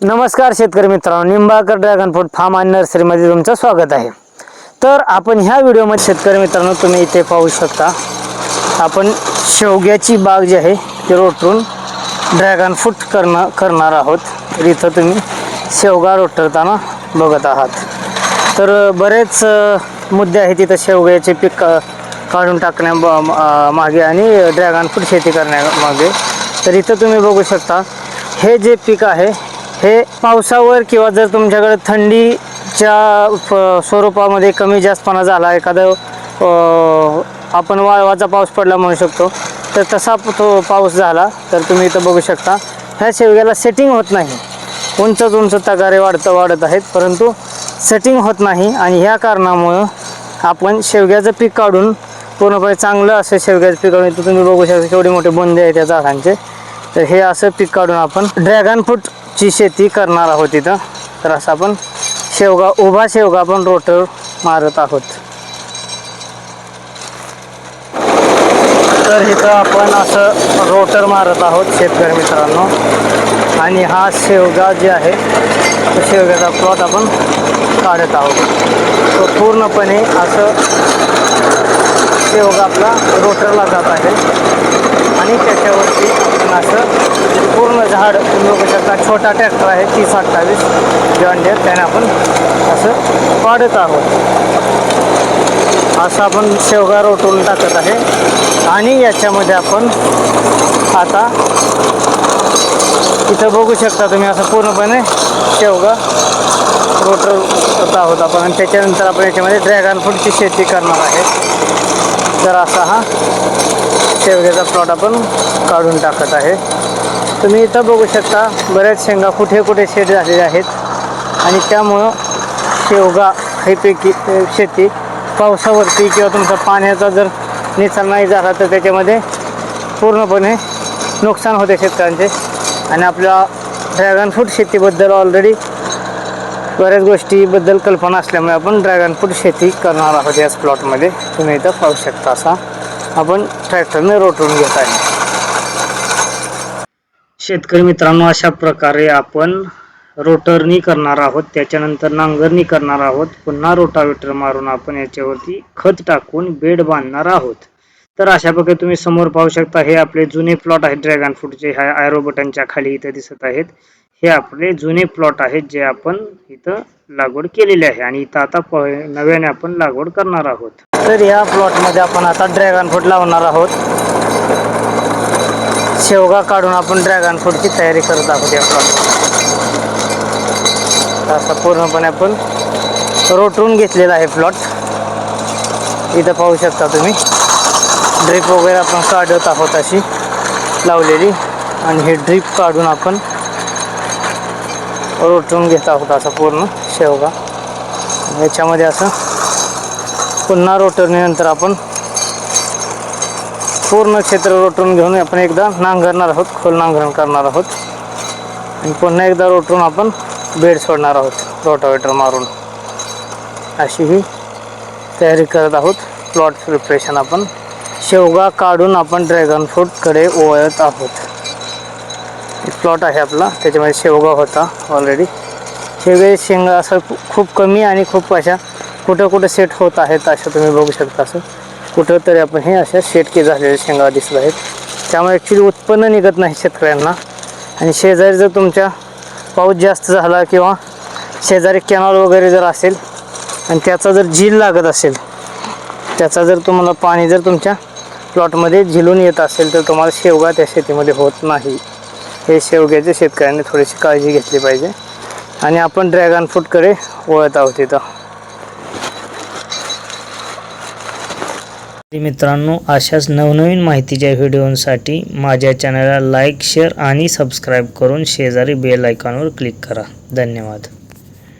नमस्कार शेतकरी मित्रांनो निंबाळकर ड्रॅगन फ्रूट फार्म आणि नर्सरीमध्ये तुमचं स्वागत आहे. तर आपण ह्या व्हिडिओमध्ये शेतकरी मित्रांनो तुम्ही इथे पाहू शकता आपण शेवग्याची बाग जी आहे ती रोटरून ड्रॅगन फ्रूट करणं करणार आहोत. तर इथं तुम्ही शेवगा रोटरताना बघत आहात. तर बरेच मुद्दे आहेत तिथं शेवग्याचे पीक काढून टाकण्या ब- मागे आणि ड्रॅगन फ्रूट शेती करण्यामागे. तर इथं तुम्ही बघू शकता हे जे पीक आहे हे पावसावर किंवा जर तुमच्याकडे थंडीच्या स्वरूपामध्ये कमी जास्तपणा झाला एखादं आपण वाळवाचा पाऊस पडला म्हणू शकतो तर तसा तो पाऊस झाला तर तुम्ही इथं बघू शकता ह्या शेवग्याला सेटिंग होत नाही. उंच उंच तगारे वाढतं वाढत आहेत परंतु सेटिंग होत नाही आणि ह्या कारणामुळं आपण शेवग्याचं पीक काढून पूर्णपणे चांगलं असं शेवग्याचं पीक काढून इथं तुम्ही बघू शकता केवढे मोठे बोंदे आहेत त्या झाडांचे. तर हे असं पीक काढून आपण ड्रॅगन फ्रूट ची शेती करणार आहोत इथं तर असं आपण शेवगा उभा शेवगा आपण रोटर मारत आहोत. तर इथं आपण असं रोटर मारत आहोत शेतकरी मित्रांनो. आणि हा शेवगा जे आहे तो शेवग्याचा प्लॉट आपण काढत आहोत. तो पूर्णपणे असं शेवगा आपला रोटरला जात आहे. आणि त्याच्यावरती असं. पूर्ण झाड तुम्ही बघू शकता छोटा ट्रॅक्टर आहे तीस अठ्ठावीस जॉन डेअर त्याने आपण असं पाडत आहोत. असं आपण शेवगा रोटून टाकत आहे. आणि याच्यामध्ये आपण आता इथं बघू शकता तुम्ही असं पूर्णपणे शेवगा रोटर करत आहोत आपण. आणि त्याच्यानंतर आपण याच्यामध्ये ड्रॅगन फ्रूटची शेती करणार आहे. तर असा हा शेवग्याचा प्लॉट आपण काढून टाकत आहे. तुम्ही इथं बघू शकता बऱ्याच शेंगा कुठे कुठे शेड झालेल्या आहेत. आणि त्यामुळं शेवगा हे पैकी शेती पावसावरती किंवा तुमचा पाण्याचा जर निचल नाही झाला तर त्याच्यामध्ये पूर्णपणे नुकसान होते शेतकऱ्यांचे. आणि आपल्या ड्रॅगन फ्रूट शेतीबद्दल ऑलरेडी बऱ्याच गोष्टीबद्दल कल्पना असल्यामुळे आपण ड्रॅगन फ्रूट शेती करणार आहोत याच प्लॉटमध्ये तुम्ही इथं पाहू शकता असा आपण ट्रॅक्टरने रोटून घेत आहे. शेतकरी मित्रांनो अशा प्रकारे आपण रोटरनी करणार आहोत. त्याच्यानंतर नांगरणी करणार आहोत. पुन्हा रोटावेटर मारून आपण याच्यावरती खत टाकून बेड बांधणार आहोत. तर अशा प्रकारे तुम्ही समोर पाहू शकता हे आपले जुने प्लॉट आहेत. ड्रॅगन फ्रूटचे ह्या आयरो बटनच्या खाली इथं दिसत आहेत. हे आपले जुने प्लॉट आहेत जे आपण इथं लागवड केलेले आहे आणि इथं आता प नव्याने आपण लागवड करणार आहोत. तर या प्लॉटमध्ये आपण आता ड्रॅगन फ्रूट लावणार आहोत. शेवगा काढून आपण ड्रॅगन फ्रूटची तयारी करत आहोत या प्लॉट असा पूर्णपणे आपण रोटून घेतलेला आहे प्लॉट इथं पाहू शकता तुम्ही. ड्रीप वगैरे आपण काढत आहोत अशी लावलेली. आणि हे ड्रीप काढून आपण रोटून घेत आहोत असं पूर्ण शेवगा. याच्यामध्ये असं पुन्हा रोटरण्यानंतर आपण पूर्ण क्षेत्र रोटून घेऊन आपण एकदा नांगरणार आहोत खोल नांगरण करणार आहोत. आणि पुन्हा एकदा रोटून आपण बेड सोडणार आहोत रोटावेटर मारून. अशी ही तयारी करत आहोत. प्लॉट प्रिपरेशन आपण. शेवगा काढून आपण ड्रॅगन फ्रूटकडे ओळत आहोत. एक प्लॉट आहे आपला त्याच्यामध्ये शेवगा होता ऑलरेडी शेवगे शेंगा असं खूप कमी आणि खूप अशा कुठं कुठं सेट होत आहेत असं तुम्ही बघू शकता असं. कुठं तरी आपण हे अशा शेटके झालेले शेंगा दिसत आहेत. त्यामुळे ॲक्च्युली उत्पन्न निघत नाही शेतकऱ्यांना. आणि शेजारी जर तुमच्या पाऊस जास्त झाला किंवा शेजारी कॅनॉल वगैरे जर असेल आणि त्याचा जर झील लागत असेल त्याचा जर तुम्हाला पाणी जर तुमच्या प्लॉटमध्ये झिलून येत असेल तर तुम्हाला शेवगा त्या शेतीमध्ये होत नाही. हे शेवग्याचे शेतकऱ्यांनी थोडीशी काळजी घेतली पाहिजे. आणि आपण ड्रॅगन फ्रूटकडे वळत आहोत इथं. मित्रांनो अशाच नवनवीन माहितीच्या व्हिडिओसाठी माझ्या चॅनलला लाईक शेअर आणि सबस्क्राईब करून शेजारी बेल आयकॉनवर क्लिक करा. धन्यवाद.